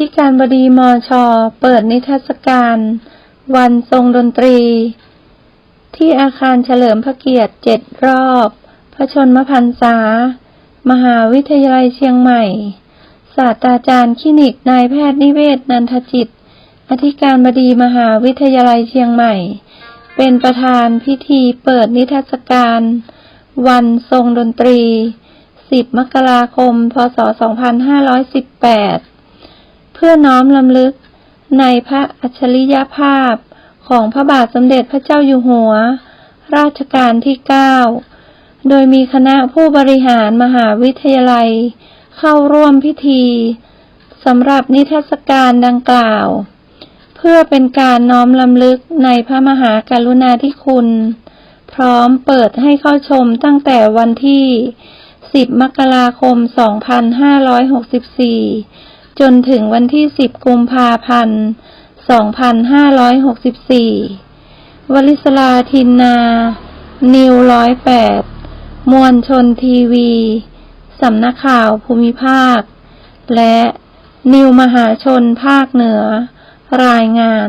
ธิการบดีมอชอเปิดนิทรรศการ วันทรงดนตรี ที่อาคารเฉลิมพระเกียรติเจ็ดรอบ พระชนมพรรษา มหาวิทยาลัยเชียงใหม่ ศาสตราจารย์คลินิกนายแพทย์นิเวศนันทจิต อธิการบดีมหาวิทยาลัยเชียงใหม่ เป็นประธานพิธีเปิดนิทรรศการ วันทรงดนตรี 10 มกราคม พศ 2518 พื่อน้อมลำลึกในพระอัจฉริยภาพของพระบาทสมเด็จพระเจ้าอยู่หัว ราชการที่9โดยมีคณะผู้บริหารมหาวิทยาลัย เข้าร่วมพิธีสำหรับนิทรรศการดังกล่าว เพื่อเป็นการน้อมลำลึกในพระมหากรุณาธิคุณ พร้อมเปิดให้เข้าชมตั้งแต่วันที่ 10 มกราคม 2564 จนถึงวันที่ 10 กุมภาพันธ์ 2564 วลิสลาทินนา นิวร้อยแปดมวลชนทีวี สำนักข่าวภูมิภาค และนิวมหาชนภาคเหนือ รายงาน